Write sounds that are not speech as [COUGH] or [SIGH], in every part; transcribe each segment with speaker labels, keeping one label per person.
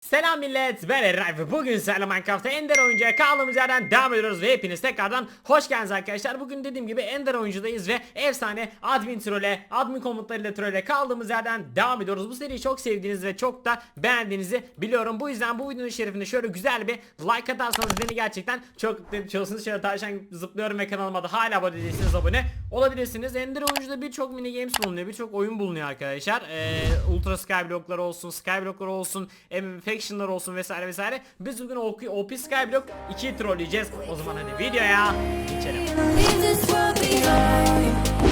Speaker 1: Selam millet ben Eray ve bugün sizlerle Minecraft'ta Ender oyuncuya kaldığımız yerden devam ediyoruz ve hepiniz tekrardan hoş geldiniz arkadaşlar. Bugün dediğim gibi Ender oyuncudayız ve efsane admin trole, admin komutlarıyla trole kaldığımız yerden devam ediyoruz. Bu seriyi çok sevdiğiniz ve çok da beğendiğinizi biliyorum. Bu yüzden bu videonun şerefine şöyle güzel bir like atarsanız beni gerçekten çok mutlu etmiş olursunuz Şöyle tavşan zıplıyorum ve kanalıma da hala abone değilseniz abone olabilirsiniz. Ender oyuncuda birçok mini games bulunuyor birçok oyun bulunuyor arkadaşlar. Ee, Ultra Skyblock'lar olsun, Skyblock'lar olsun, Faction'lar olsun vesaire vesaire Biz bugün OP, OP Skyblock 2'yi trolleyeceğiz O zaman hadi videoya geçelim.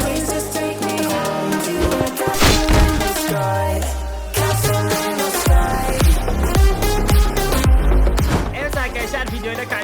Speaker 2: Please just take me home to a castle in.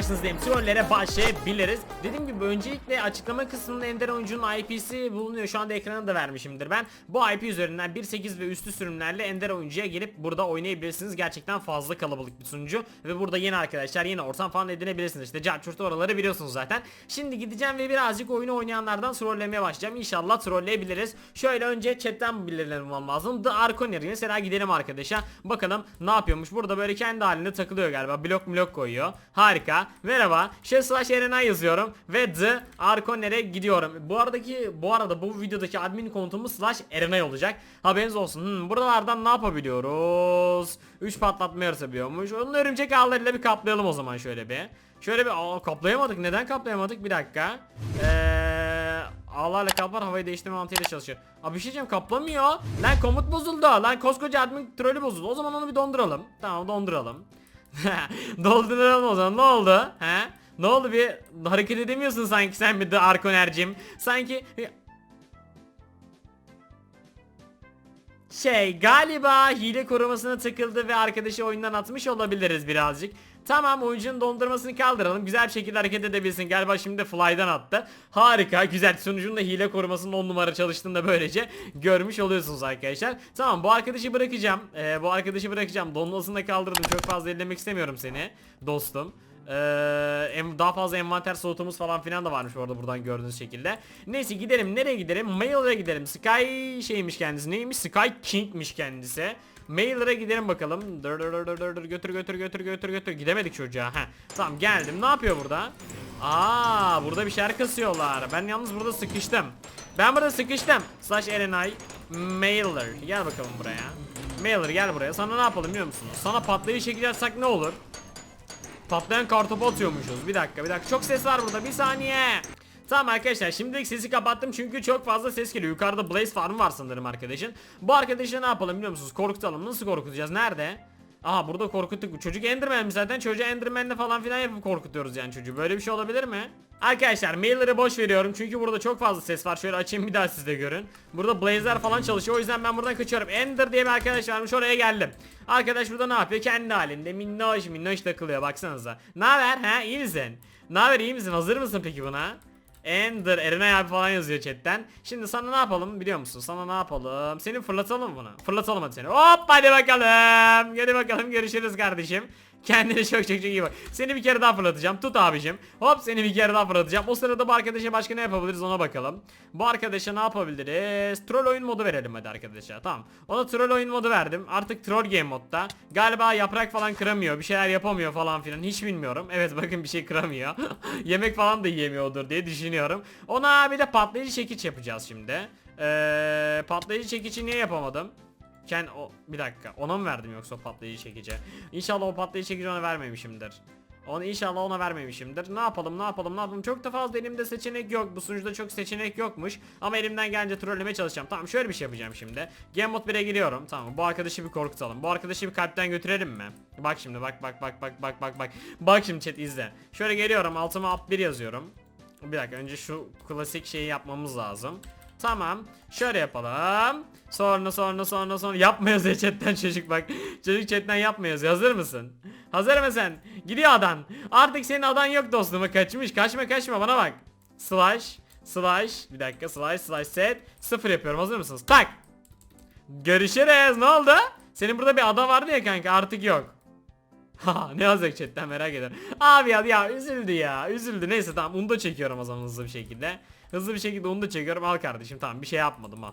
Speaker 1: Karşınızdayım. Trollere başlayabiliriz. Dediğim gibi öncelikle açıklama kısmında Ender oyuncunun IP'si bulunuyor. Şu anda ekrana da vermişimdir ben. Bu IP üzerinden 1.8 ve üstü sürümlerle Ender oyuncuya gelip burada oynayabilirsiniz. Gerçekten fazla kalabalık bir sunucu. Ve burada yeni arkadaşlar yeni ortam falan edinebilirsiniz. İşte Carchurt'ta oraları biliyorsunuz zaten. Şimdi gideceğim ve birazcık oyunu oynayanlardan trollemeye başlayacağım. İnşallah trolleyebiliriz. Şöyle önce chatten bulmam lazım. The Arconer mesela gidelim arkadaşa. Bakalım ne yapıyormuş. Burada böyle kendi halinde takılıyor galiba. Blok blok koyuyor. Harika. Merhaba. Şey slash yazıyorum. Ve The Arconer'e gidiyorum. Bu aradaki bu arada bu videodaki admin konutumuz slash Erena olacak. Haberiniz olsun. Hmm, buralardan ne yapabiliyoruz? 3 patlatma yaratabiliyormuş. Onun örümcek ağlarıyla bir kaplayalım o zaman şöyle bir. Şöyle bir aa, kaplayamadık. Neden kaplayamadık? Bir dakika. Eee ağlarla kaplar havayı değiştirme mantığıyla çalışıyor. Abi bir şey diyeceğim kaplamıyor. Lan komut bozuldu. Lan koskoca admin trolü bozuldu. O zaman onu bir donduralım. Tamam donduralım. [LAUGHS] Dolduralım o zaman. Ne oldu? He? Ne oldu bir hareket edemiyorsun sanki sen bir de Arkoner'cim. Sanki şey galiba hile korumasına takıldı ve arkadaşı oyundan atmış olabiliriz birazcık. Tamam oyuncunun dondurmasını kaldıralım. Güzel şekilde hareket edebilsin. Galiba şimdi de fly'dan attı. Harika güzel. Sonucunda hile korumasının 10 numara çalıştığını da böylece görmüş oluyorsunuz arkadaşlar. Tamam bu arkadaşı bırakacağım. Ee, bu arkadaşı bırakacağım. Dondurmasını da kaldırdım. Çok fazla ellemek istemiyorum seni dostum. Ee, daha fazla envanter soğutumuz falan filan da varmış orada buradan gördüğünüz şekilde. Neyse gidelim. Nereye gidelim? Mailer'a gidelim. Sky şeymiş kendisi. Neymiş? Sky King'miş kendisi. Mailer'a gidelim bakalım. Dur dur dur dur dur götür götür götür götür götür. Gidemedik çocuğa. Heh. Tamam geldim. Ne yapıyor burada? Aa burada bir şeyler kasıyorlar. Ben yalnız burada sıkıştım. Ben burada sıkıştım. Slash Erenay Mailer. Gel bakalım buraya. Mailer gel buraya. Sana ne yapalım biliyor musunuz? Sana patlayıcı çekici atsak ne olur? Patlayan kartopu atıyormuşuz. Bir dakika bir dakika. Çok ses var burada. Bir saniye. Tamam arkadaşlar şimdilik sesi kapattım çünkü çok fazla ses geliyor. Yukarıda Blaze Farm var sanırım arkadaşın. Bu arkadaşı ne yapalım biliyor musunuz? Korkutalım. Nasıl korkutacağız? Nerede? Aha burada korkuttuk. Çocuk Enderman zaten? Çocuğa Enderman'le falan filan yapıp korkutuyoruz yani çocuğu. Böyle bir şey olabilir mi? Arkadaşlar mailleri boş veriyorum çünkü burada çok fazla ses var. Şöyle açayım bir daha siz de görün. Burada Blaze'ler falan çalışıyor. O yüzden ben buradan kaçıyorum. Ender diye bir arkadaş varmış. Oraya geldim. Arkadaş burada ne yapıyor? Kendi halinde minnoş minnoş takılıyor. Baksanıza. Ne haber? Ha iyi misin? Ne haber? iyi misin? Hazır mısın peki buna? Ender Erenay abi falan yazıyor chatten. Şimdi sana ne yapalım biliyor musun? Sana ne yapalım? Seni fırlatalım bunu. Fırlatalım hadi seni. Hop hadi bakalım. Hadi bakalım görüşürüz kardeşim. Kendine çok çok çok iyi bak. Seni bir kere daha fırlatacağım. Tut abicim. Hop seni bir kere daha fırlatacağım. O sırada bu arkadaşa başka ne yapabiliriz ona bakalım. Bu arkadaşa ne yapabiliriz? Troll oyun modu verelim hadi arkadaşa. Tamam. Ona troll oyun modu verdim. Artık troll game modda. Galiba yaprak falan kıramıyor. Bir şeyler yapamıyor falan filan. Hiç bilmiyorum. Evet bakın bir şey kıramıyor. [LAUGHS] Yemek falan da yiyemiyordur diye düşünüyorum. Ona bir de patlayıcı çekiç yapacağız şimdi. Ee, patlayıcı çekici niye yapamadım? Ken o bir dakika ona mı verdim yoksa o patlayıcı çekici? İnşallah o patlayıcı çekici ona vermemişimdir. Onu inşallah ona vermemişimdir. Ne yapalım ne yapalım ne yapalım. Çok da fazla elimde seçenek yok. Bu sunucuda çok seçenek yokmuş. Ama elimden gelince trollemeye çalışacağım. Tamam şöyle bir şey yapacağım şimdi. Game mode 1'e giriyorum. Tamam bu arkadaşı bir korkutalım. Bu arkadaşı bir kalpten götürelim mi? Bak şimdi bak bak bak bak bak bak bak. Bak şimdi chat izle. Şöyle geliyorum altıma up 1 yazıyorum. Bir dakika önce şu klasik şeyi yapmamız lazım. Tamam. Şöyle yapalım. Sonra sonra sonra sonra yapma yazıyor chatten çocuk bak. Çocuk chatten yapma. Hazır mısın? Hazır mısın? Gidiyor adan. Artık senin adan yok dostum. Kaçmış. Kaçma kaçma bana bak. Slash slash bir dakika slash slash set sıfır yapıyorum. Hazır mısınız? Tak. Görüşürüz. Ne oldu? Senin burada bir ada vardı ya kanka artık yok. Ha ne yazacak chatten merak ediyorum. Abi ya ya üzüldü ya üzüldü. Neyse tamam onu da çekiyorum o zaman hızlı bir şekilde. Hızlı bir şekilde onu da çekiyorum. Al kardeşim tamam bir şey yapmadım al.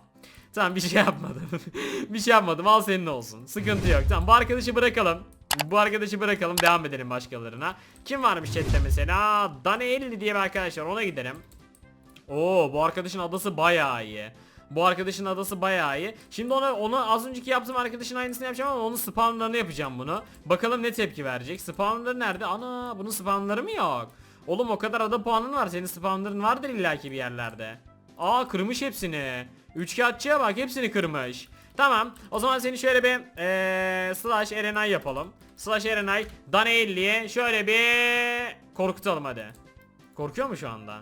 Speaker 1: Tamam bir şey yapmadım. [LAUGHS] bir şey yapmadım al senin olsun. Sıkıntı yok. Tamam bu arkadaşı bırakalım. Bu arkadaşı bırakalım devam edelim başkalarına. Kim varmış chatte mesela? Daniel diye bir arkadaş var ona gidelim. Oo bu arkadaşın adası bayağı iyi. Bu arkadaşın adası bayağı iyi. Şimdi ona onu az önceki yaptığım arkadaşın aynısını yapacağım ama onun spawnlarını yapacağım bunu. Bakalım ne tepki verecek. Spawnları nerede? Ana bunun spawnları mı yok? Oğlum o kadar ada puanın var. Senin spawnların vardır illaki bir yerlerde. Aa kırmış hepsini. Üçkağıtçıya bak hepsini kırmış. Tamam o zaman seni şöyle bir eee slash Erenay yapalım. Slash Erenay Danielli'ye şöyle bir korkutalım hadi. Korkuyor mu şu anda?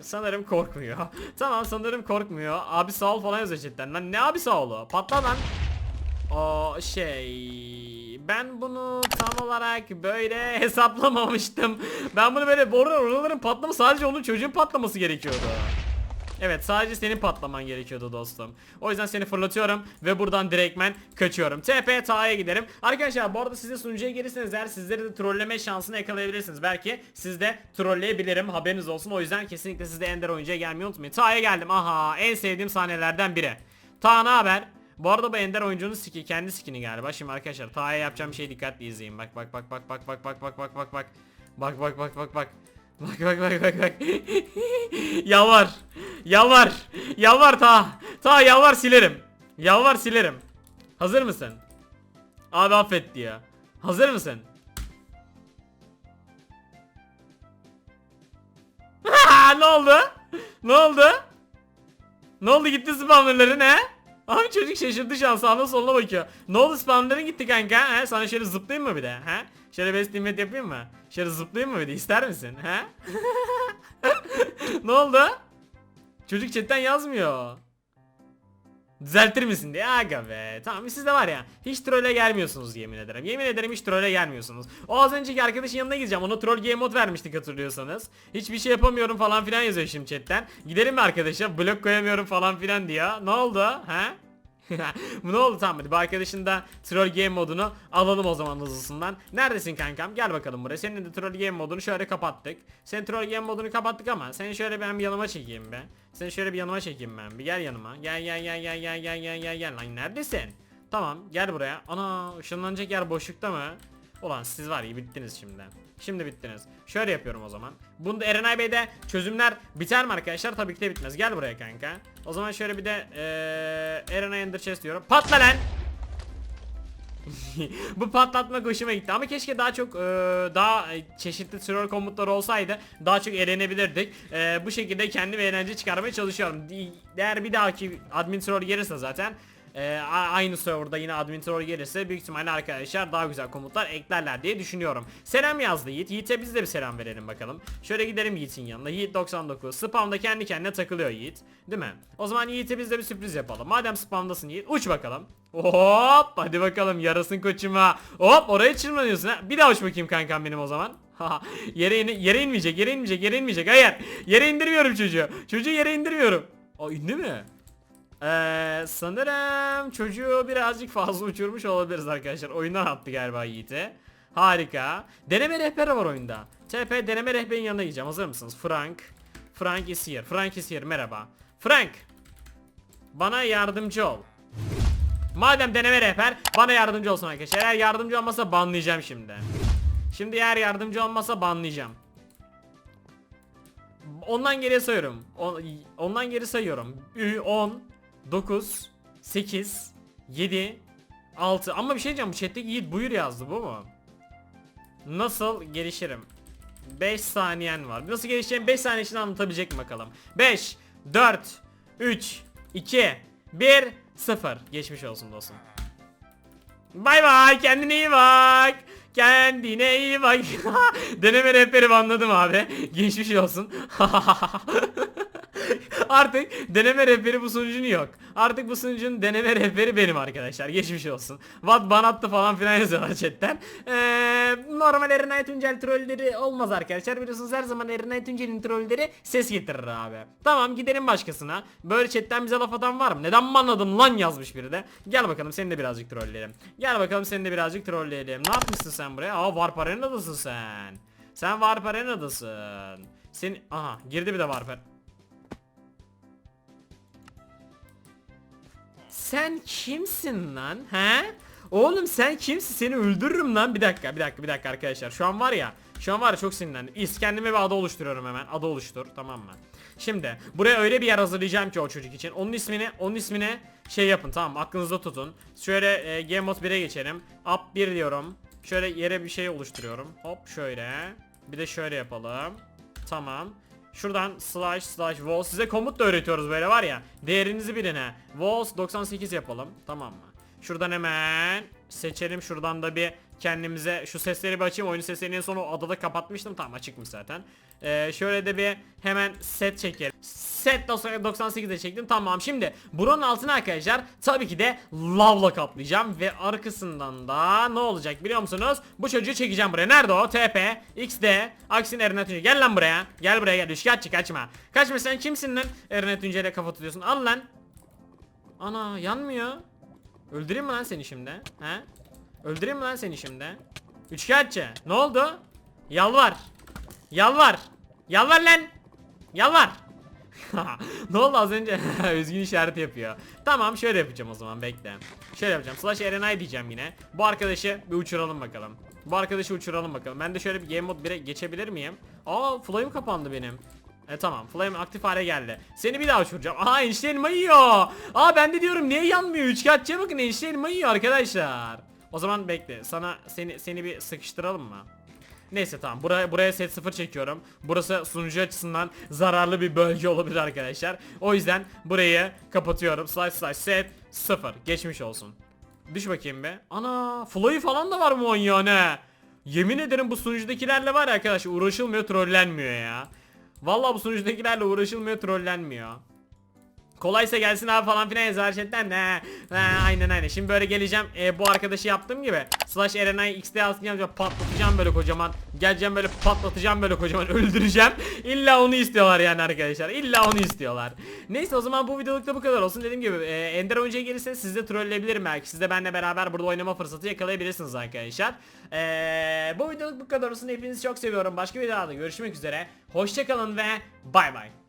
Speaker 1: Sanırım korkmuyor. [LAUGHS] tamam sanırım korkmuyor. Abi sağ ol falan yazıyor chatten. Lan ne abi sağ olu? Patla lan. O şey ben bunu tam olarak böyle [LAUGHS] hesaplamamıştım. Ben bunu böyle boru oraların patlama sadece onun çocuğun patlaması gerekiyordu. Evet sadece senin patlaman gerekiyordu dostum. O yüzden seni fırlatıyorum ve buradan direktmen kaçıyorum. TP Ta'ya giderim. Arkadaşlar bu arada size sunucuya gelirseniz eğer sizleri de trolleme şansını yakalayabilirsiniz. Belki siz de trolleyebilirim haberiniz olsun. O yüzden kesinlikle siz de Ender oyuncuya gelmeyi unutmayın. Ta'ya geldim. Aha en sevdiğim sahnelerden biri. Ta ne haber? Bu arada bu Ender oyuncunun siki kendi skini galiba. Şimdi arkadaşlar Ta'ya yapacağım şeyi dikkatli izleyin. Bak bak bak bak bak bak bak bak bak bak bak. Bak bak bak bak bak. Bak bak bak bak bak. yalvar. Yalvar. Yalvar ta. Ta yalvar silerim. Yalvar silerim. Hazır mısın? Abi affet diyor. Hazır mısın? ne oldu? Ne oldu? Ne oldu gitti spamlarların he? Abi çocuk şaşırdı şu an sağına soluna bakıyor. Ne oldu spamların gitti kanka? He? Sana şöyle zıplayayım mı bir de? He? Şöyle best nimet yapayım mı? Şöyle zıplayayım mı bir de ister misin? He? [LAUGHS] [LAUGHS] ne oldu? Çocuk chatten yazmıyor. Düzeltir misin diye aga be. Tamam siz de var ya hiç trole gelmiyorsunuz yemin ederim. Yemin ederim hiç trole gelmiyorsunuz. O az önceki arkadaşın yanına gideceğim. Ona troll game mod vermiştik hatırlıyorsanız. Hiçbir şey yapamıyorum falan filan yazıyor şimdi chatten. Gidelim mi arkadaşa? Blok koyamıyorum falan filan diyor. Ne oldu? He? [LAUGHS] Bu ne oldu hadi bu arkadaşın da troll game modunu alalım o zaman hızlısından. Neredesin kankam? Gel bakalım buraya. Senin de troll game modunu şöyle kapattık. Sen troll game modunu kapattık ama seni şöyle ben bir yanıma çekeyim be. Seni şöyle bir yanıma çekeyim ben. Bir gel yanıma. Gel gel gel gel gel gel gel gel gel lan neredesin? Tamam gel buraya. Ana ışınlanacak yer boşlukta mı? Ulan siz var ya bittiniz şimdi. Şimdi bittiniz. Şöyle yapıyorum o zaman. Bunda Erenay Bey'de çözümler biter mi arkadaşlar? Tabii ki de bitmez. Gel buraya kanka. O zaman şöyle bir de eee Erenay Ender Chest diyorum. Patla lan! [LAUGHS] Bu patlatma hoşuma gitti ama keşke daha çok eee, daha çeşitli troll komutları olsaydı daha çok eğlenebilirdik. Eee, bu şekilde kendim eğlence çıkarmaya çalışıyorum. Eğer bir dahaki admin troll gelirse zaten a- aynı serverda yine admin troll gelirse büyük ihtimalle arkadaşlar daha güzel komutlar eklerler diye düşünüyorum. Selam yazdı Yiğit. Yiğit'e biz de bir selam verelim bakalım. Şöyle gidelim Yiğit'in yanına. Yiğit 99. Spamda kendi kendine takılıyor Yiğit. Değil mi? O zaman Yiğit'e biz de bir sürpriz yapalım. Madem spamdasın Yiğit uç bakalım. Hop hadi bakalım yarasın koçuma. Hop oraya çırmanıyorsun ha. Bir daha uç bakayım kankam benim o zaman. [LAUGHS] Yere, in yere inmeyecek yere inmeyecek yere inmeyecek hayır. Yere indirmiyorum çocuğu. Çocuğu yere indirmiyorum. O indi mi? Ee, sanırım çocuğu birazcık fazla uçurmuş olabiliriz arkadaşlar. Oyundan attı galiba Yiğit'e. Harika. Deneme rehberi var oyunda. TP deneme rehberinin yanına gideceğim. Hazır mısınız? Frank. Frank is here. Frank is here. Merhaba. Frank. Bana yardımcı ol. Madem deneme rehber bana yardımcı olsun arkadaşlar. Eğer yardımcı olmasa banlayacağım şimdi. Şimdi eğer yardımcı olmasa banlayacağım. Ondan geriye sayıyorum. On- ondan geri sayıyorum. Ü- 10 9 8 7 6 Ama bir şey diyeceğim bu chatteki Yiğit buyur yazdı bu mu? Nasıl gelişirim? 5 saniyen var. Nasıl gelişeceğimi 5 saniye içinde anlatabilecek mi bakalım? 5 4 3 2 1 0 Geçmiş olsun dostum. Bay bay kendine iyi bak. Kendine iyi bak. [LAUGHS] Deneme rehberi anladım abi. Geçmiş olsun. [LAUGHS] [LAUGHS] Artık deneme rehberi bu sunucunun yok. Artık bu sunucunun deneme rehberi benim arkadaşlar. Geçmiş olsun. What ban attı falan filan yazıyorlar chatten. Ee, normal Erinay Tuncel trolleri olmaz arkadaşlar. Biliyorsunuz her zaman Erinay Tuncel'in trolleri ses getirir abi. Tamam gidelim başkasına. Böyle chatten bize laf atan var mı? Neden banladın lan yazmış biri de. Gel bakalım seni de birazcık trolleyelim. Gel bakalım seni de birazcık trolleyelim. Ne yapmışsın sen buraya? Aa Warp Arena'dasın sen. Sen Warp Arena'dasın. Sen aha girdi bir de Warp Arena. Sen kimsin lan? He? Oğlum sen kimsin? Seni öldürürüm lan. Bir dakika, bir dakika, bir dakika arkadaşlar. Şu an var ya. Şu an var ya çok sinirlendim. İz kendime bir ada oluşturuyorum hemen. Ada oluştur. Tamam mı? Şimdi buraya öyle bir yer hazırlayacağım ki o çocuk için. Onun ismini, onun ismine şey yapın tamam mı? Aklınızda tutun. Şöyle e, Game Mode 1'e geçelim. Up 1 diyorum. Şöyle yere bir şey oluşturuyorum. Hop şöyle. Bir de şöyle yapalım. Tamam. Şuradan slash slash wall size komut da öğretiyoruz böyle var ya. Değerinizi bilin Walls 98 yapalım. Tamam mı? Şuradan hemen seçelim. Şuradan da bir kendimize şu sesleri bir açayım. Oyun seslerini en son o adada kapatmıştım. Tamam açıkmış zaten. Ee, şöyle de bir hemen set çekelim. Set 98'de çektim. Tamam şimdi buranın altına arkadaşlar tabii ki de lavla kaplayacağım. Ve arkasından da ne olacak biliyor musunuz? Bu çocuğu çekeceğim buraya. Nerede o? TP, XD, Aksin Eren Tuncu. Gel lan buraya. Gel buraya gel. Üçkağıtçı kaçma. Kaçma sen kimsin lan? Eren Tuncu ile kafa tutuyorsun. Al lan. Ana yanmıyor. Öldüreyim mi lan seni şimdi? He? Öldüreyim mi lan seni şimdi? Üçkağıtçı. Ne oldu? Yalvar. Yalvar. Yalvar lan. Yalvar. [LAUGHS] ne oldu az önce? [LAUGHS] Üzgün işareti yapıyor. Tamam şöyle yapacağım o zaman bekle. Şöyle yapacağım. Slash Erenay diyeceğim yine. Bu arkadaşı bir uçuralım bakalım. Bu arkadaşı uçuralım bakalım. Ben de şöyle bir game mode 1'e geçebilir miyim? Aa fly'ım kapandı benim. E tamam flame aktif hale geldi. Seni bir daha uçuracağım. Aha enişte elma yiyor. Aa ben de diyorum niye yanmıyor? Üçkağıtçıya bakın enişte elma yiyor arkadaşlar. O zaman bekle. Sana seni seni bir sıkıştıralım mı? Neyse tamam buraya buraya set 0 çekiyorum. Burası sunucu açısından zararlı bir bölge olabilir arkadaşlar. O yüzden burayı kapatıyorum. Slash slash set 0. Geçmiş olsun. Düş bakayım be. Ana Flo'yu falan da var bu manyağın he. Yemin ederim bu sunucudakilerle var ya arkadaşlar uğraşılmıyor trollenmiyor ya. Vallahi bu sunucudakilerle uğraşılmıyor trollenmiyor. Kolaysa gelsin abi falan filan yazar chatten ne aynen aynen. Şimdi böyle geleceğim. E, bu arkadaşı yaptığım gibi slash erenay xd aslayacağım böyle patlatacağım böyle kocaman. Geleceğim böyle patlatacağım böyle kocaman [LAUGHS] öldüreceğim. İlla onu istiyorlar yani arkadaşlar. İlla onu istiyorlar. Neyse o zaman bu videoluk da bu kadar olsun. Dediğim gibi e, ender oyuncuya gelirse siz de trolleyebilirim belki. Siz de benimle beraber burada oynama fırsatı yakalayabilirsiniz arkadaşlar. E, bu videoluk bu kadar olsun. Hepinizi çok seviyorum. Başka videolarda görüşmek üzere. Hoşçakalın ve bay bay